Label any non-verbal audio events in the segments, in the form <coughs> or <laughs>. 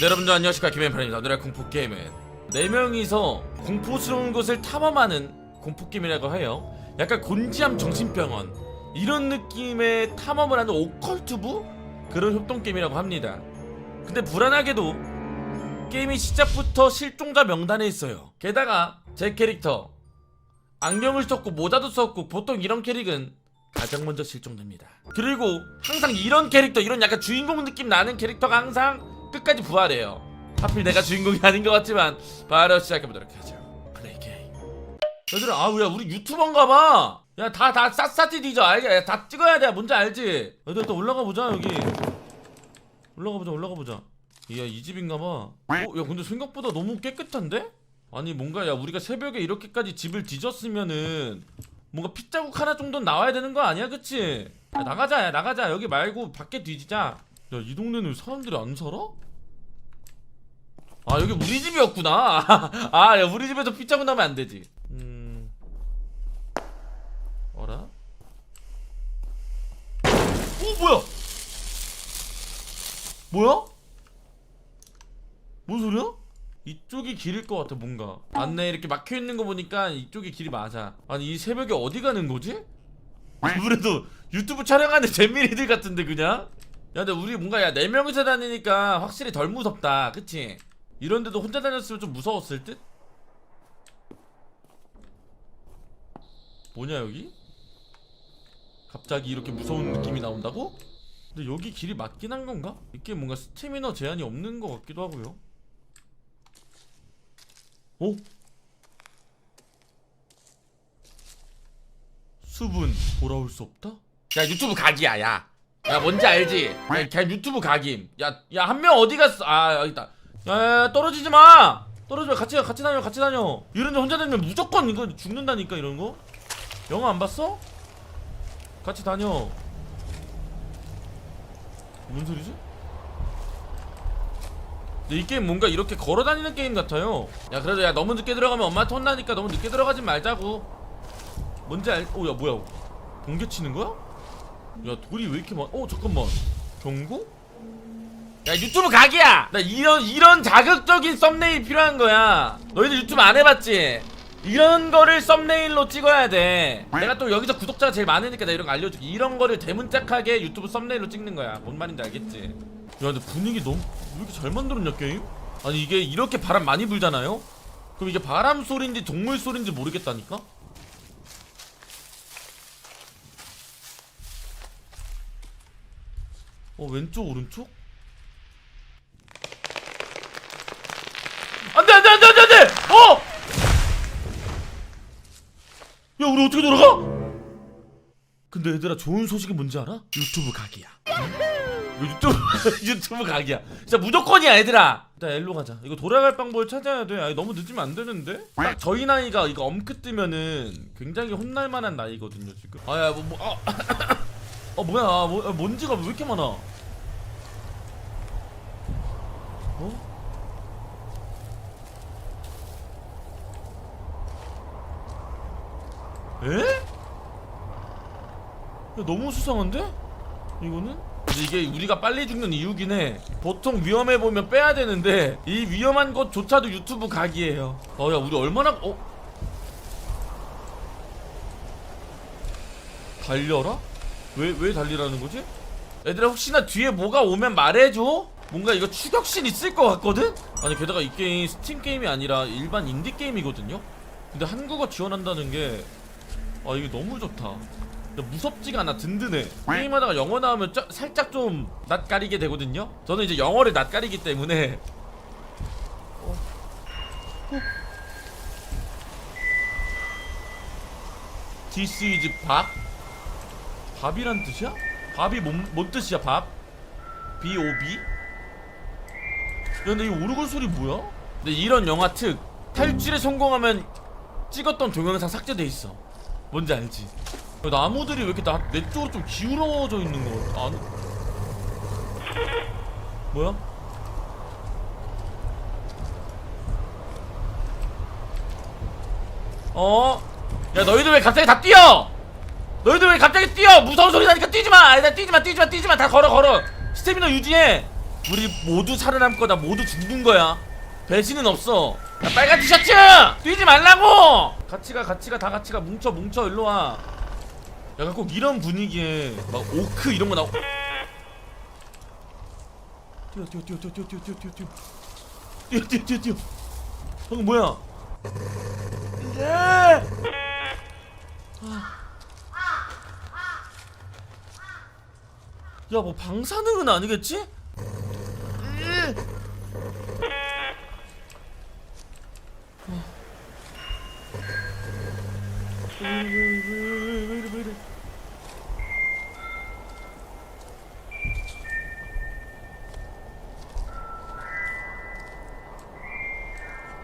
네, 여러분들 안녕하십니까. 김현편입니다. 오늘의 공포게임은 4명이서 공포스러운 곳을 탐험하는 공포게임이라고 해요. 약간 곤지암 정신병원. 이런 느낌의 탐험을 하는 오컬트부? 그런 협동게임이라고 합니다. 근데 불안하게도 게임이 시작부터 실종자 명단에 있어요. 게다가 제 캐릭터 안경을 썼고 모자도 썼고 보통 이런 캐릭은 가장 먼저 실종됩니다. 그리고 항상 이런 캐릭터 이런 약간 주인공 느낌 나는 캐릭터가 항상 끝까지 부활해요. 하필 내가 주인공이 아닌 것 같지만 바로 시작해보도록 하죠. 플레이 게임 얘들아 아우야 우리 유튜버인가봐. 야 다 다 샅샅이 뒤져. 알지? 야, 다 찍어야 돼. 뭔지 알지? 얘들아 또 올라가 보자 여기. 올라가 보자 올라가 보자. 이야 이 집인가봐. 어? 야 근데 생각보다 너무 깨끗한데? 아니 뭔가 야 우리가 새벽에 이렇게까지 집을 뒤졌으면은 뭔가 핏자국 하나 정도는 나와야 되는 거 아니야? 그치? 야, 나가자 야 나가자. 여기 말고 밖에 뒤지자. 야 이 동네는 사람들이 안 살아? 아 여기 우리 집이었구나 <laughs> 아 야 우리 집에서 핏자국 나면 안 되지 음 어라? 오 뭐야 뭐야? 뭔 소리야? 이쪽이 길일 것 같아 뭔가 안내 이렇게 막혀있는 거 보니까 이쪽이 길이 맞아 아니 이 새벽에 어디 가는 거지? 아무래도 유튜브 촬영하는 <laughs> 잼민이들 같은데 그냥? 야 근데 우리 뭔가 야 4명이서 다니니까 확실히 덜 무섭다 그치? 이런데도 혼자 다녔으면 좀 무서웠을 듯? 뭐냐 여기? 갑자기 이렇게 무서운 느낌이 나온다고? 근데 여기 길이 맞긴 한 건가? 이게 뭔가 스태미너 제한이 없는 것 같기도 하고요 어? 수분 돌아올 수 없다? 야 유튜브 각이야 야. 야 뭔지 알지? 야 그냥 유튜브 각임. 야야 한 명 어디 갔어? 아 여기 있다. 야, 떨어지지 마. 떨어지 마. 같이 가, 같이 다녀 같이 다녀. 이런 데 혼자 다니면 무조건 이거 죽는다니까 이런 거. 영화 안 봤어? 같이 다녀. 뭔 소리지? 이 게임 뭔가 이렇게 걸어 다니는 게임 같아요. 야 그래도 야 너무 늦게 들어가면 엄마한테 혼나니까 너무 늦게 들어가지 말자고. 뭔지 알? 오야 뭐야? 번개 치는 거야? 야 돌이 왜 이렇게 많? 어 잠깐만. 경고? 야 유튜브 각이야. 나 이런 이런 자극적인 썸네일 필요한 거야. 너희들 유튜브 안 해봤지? 이런 거를 썸네일로 찍어야 돼. 내가 또 여기서 구독자가 제일 많으니까 내가 이런 거 알려줄게. 이런 거를 대문짝하게 유튜브 썸네일로 찍는 거야. 뭔 말인지 알겠지? 야 근데 분위기 너무 왜 이렇게 잘 만들었냐 게임? 아니 이게 이렇게 바람 많이 불잖아요? 그럼 이게 바람 소리인지 동물 소리인지 모르겠다니까? 어 왼쪽 오른쪽? 안돼 안돼 안돼 안돼 안돼! 어! 야 우리 어떻게 돌아가? 근데 얘들아 좋은 소식이 뭔지 알아? 유튜브 각이야. 유튜브 <laughs> 유튜브 각이야. 진짜 무조건이야 얘들아. 일단 엘로 가자. 이거 돌아갈 방법을 찾아야 돼. 아니, 너무 늦으면 안 되는데? 딱 저희 나이가 이거 엄크 뜨면은 굉장히 혼날 만한 나이거든요 지금. 아야 뭐, 뭐 아, <coughs> 어 뭐야? 뭐, 아, 먼지가 왜 이렇게 많아 에? 야, 너무 수상한데? 이거는? 근데 이게 우리가 빨리 죽는 이유긴 해. 보통 위험해 보면 빼야 되는데 이 위험한 것조차도 유튜브 각이에요. 어야 우리 얼마나 어 달려라? 왜 왜 달리라는 거지? 얘들아 혹시나 뒤에 뭐가 오면 말해줘. 뭔가 이거 추격신 있을 것 같거든? 아니 게다가 이 게임 스팀 게임이 아니라 일반 인디 게임이거든요. 근데 한국어 지원한다는 게 아 이게 너무 좋다. 야, 무섭지가 않아 든든해 게임하다가 영어 나오면 짜, 살짝 좀 낯가리게 되거든요 저는 이제 영어를 낯가리기 때문에 어. 어. This is 밥? 밥이란 뜻이야? 밥이 뭔, 뭔 뜻이야 밥? B.O.B? 야 근데 이 오르골 소리 뭐야? 근데 이런 영화 특 탈출에 성공하면 찍었던 동영상 삭제돼 있어 뭔지 알지? 야, 나무들이 왜 이렇게 나, 내 쪽으로 좀 기울어져 있는 거 안... 뭐야? 어? 야 너희들 왜 갑자기 다 뛰어? 너희들 왜 갑자기 뛰어? 무서운 소리 나니까 뛰지마! 아니다 뛰지마 뛰지마 뛰지마 다 걸어 걸어 스태미너 유지해 우리 모두 살아남고 나 모두 죽는 거야 배신은 없어 야, 빨간 티셔츠! 뛰지 말라고! 같이 가 같이 가 다 같이 가 뭉쳐 뭉쳐 일로 와. 약간 꼭 이런 분위기에 막 오크 이런 거 나오 뛰어 뛰어 뛰어 뛰어 뛰어 뛰어 뛰어 뛰어 뛰어. 뛰어 뛰어 뛰어 방금 뭐야? 예! 야뭐 방사능은 아니겠지? 왜 이래 왜 이래 왜 이래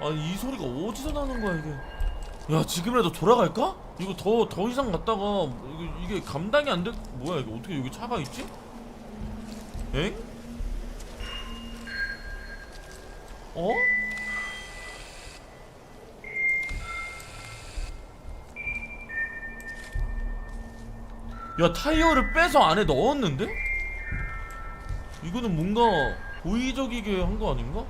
아니 이 소리가 어디서 나는 거야 이게 야 지금이라도 돌아갈까? 이거 더 더 이상 갔다가 이게, 이게 감당이 안 돼. 뭐야 이거 어떻게 여기 차가 있지? 엥? 어? 야 타이어를 빼서 안에 넣었는데? 이거는 뭔가 고의적이게 한 거 아닌가?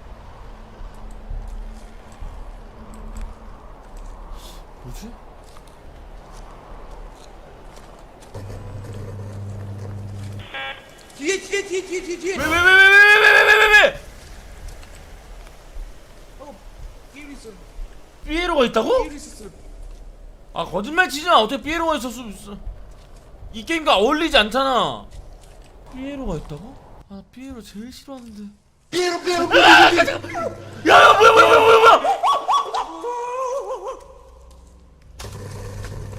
뭐지? 뒤에 뒤에 뒤에 뒤에 뒤에 뒤에 왜 왜 왜 왜 왜 왜 왜 왜 왜? 어 삐에로 있어 삐에로가 있다고? 삐에로 있었어 아 거짓말 치지 마 어떻게 삐에로가 있을 수 있어 이 게임과 어울리지 않잖아. 삐에로가 있다고? 아 삐에로 제일 싫어하는데. 삐에로 삐에로 삐에로 야야 뭐야 뭐야 뭐야 뭐야 뭐야.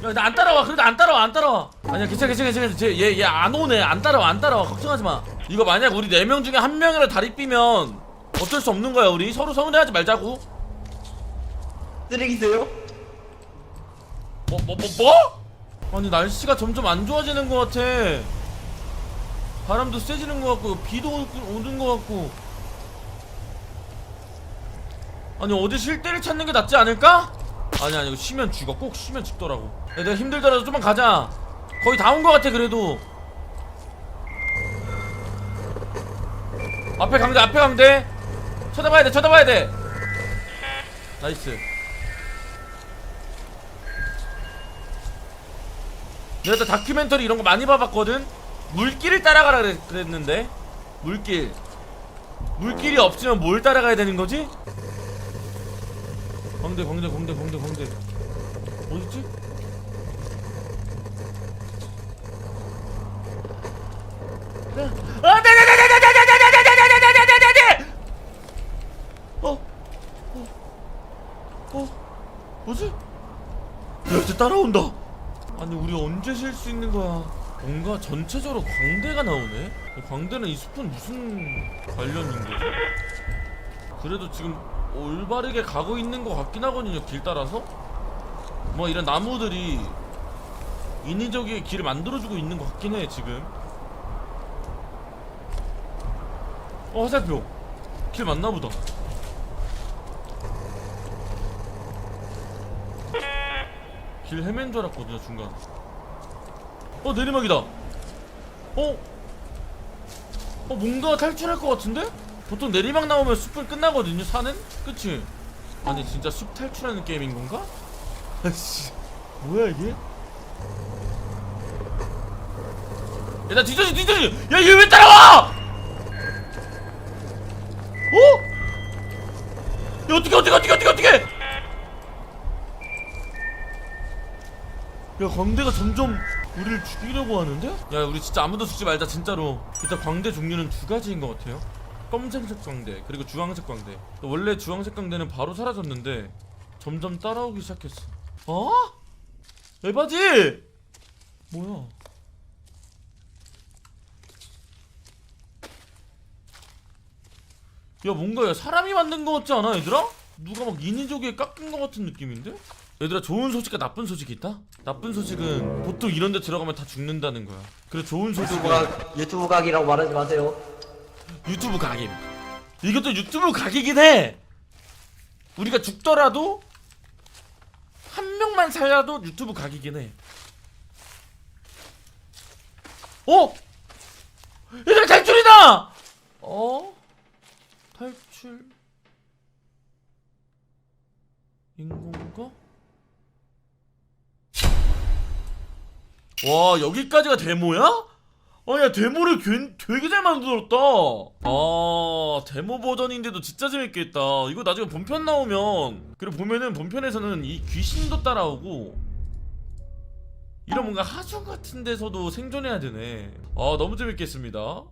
야나 안 따라와. 그래도 안 따라와 안 따라와. 아니야 괜찮아 괜찮아 괜찮아. 쟤얘얘 안 오네. 안 따라와 안 따라와. 걱정하지 마. 이거 만약 우리 네 명 중에 한 명이라 다리 삐면 어쩔 수 없는 거야 우리. 서로 서운해하지 말자고. 쓰레기세요? 뭐 뭐 뭐 뭐? 아니 날씨가 점점 안 좋아지는 것 같아. 바람도 세지는 것 같고 비도 오- 오는 것 같고. 아니 어디 쉴 데를 찾는 게 낫지 않을까? 아니 아니 이거 쉬면 죽어 꼭 쉬면 죽더라고. 야, 내가 힘들더라도 좀만 가자. 거의 다 온 것 같아 그래도. 앞에 강대 앞에 강대. 쳐다봐야 돼 쳐다봐야 돼. 나이스. 내가 또 다큐멘터리 이런 거 많이 봐봤거든. 물길을 따라가라 그랬, 그랬는데 물길. 물길이 없으면 뭘 따라가야 되는 거지? 광대 광대 광대 광대 광대 어딨지? 아, 네네네네네네네네네네네네네네네네! 어, 어, 어, 뭐지? 야, 이제 따라온다. 아니 우리 언제 쉴 수 있는 거야? 뭔가 전체적으로 광대가 나오네. 광대는 이 숲은 무슨 관련인 거지? 그래도 지금 올바르게 가고 있는 것 같긴 하거든요. 길 따라서. 뭐 이런 나무들이 인위적이게 길을 만들어주고 있는 것 같긴 해 지금. 어 화살표. 길 맞나 보다. 길 헤맨 줄 알았거든요 중간 어 내리막이다 어? 어 뭔가 탈출할 것 같은데? 보통 내리막 나오면 숲은 끝나거든요 산은? 그치? 아니 진짜 숲 탈출하는 게임인 건가? <laughs> 아씨 뭐야 이게? 야나 뒤져지 뒤져지 야얘 왜 따라와! 야 광대가 점점 우리를 죽이려고 하는데? 야 우리 진짜 아무도 죽지 말자 진짜로 일단 광대 종류는 두 가지인 것 같아요 검정색 광대 그리고 주황색 광대 원래 주황색 광대는 바로 사라졌는데 점점 따라오기 시작했어 어? 에바지? 뭐야 야 뭔가 야, 사람이 만든 거 같지 않아 얘들아? 누가 막 인위적이게 깎은 거 같은 느낌인데? 얘들아 좋은 소식과 나쁜 소식이 있다? 나쁜 소식은 보통 이런 데 들어가면 다 죽는다는 거야 그래 좋은 소식은 유튜브 각, 유튜브 각이라고 말하지 마세요. 유튜브 각임 이것도 유튜브 각이긴 해 우리가 죽더라도 한 명만 살려도 유튜브 각이긴 해 어? 얘들아 탈출이다! 어? 탈출 인공가? 와 여기까지가 데모야? 아야 데모를 괜- 되게 잘 만들었다. 아 데모 버전인데도 진짜 재밌겠다. 이거 나중에 본편 나오면 그리고 보면은 본편에서는 이 귀신도 따라오고 이런 뭔가 하중 같은 데서도 생존해야 되네. 아 너무 재밌겠습니다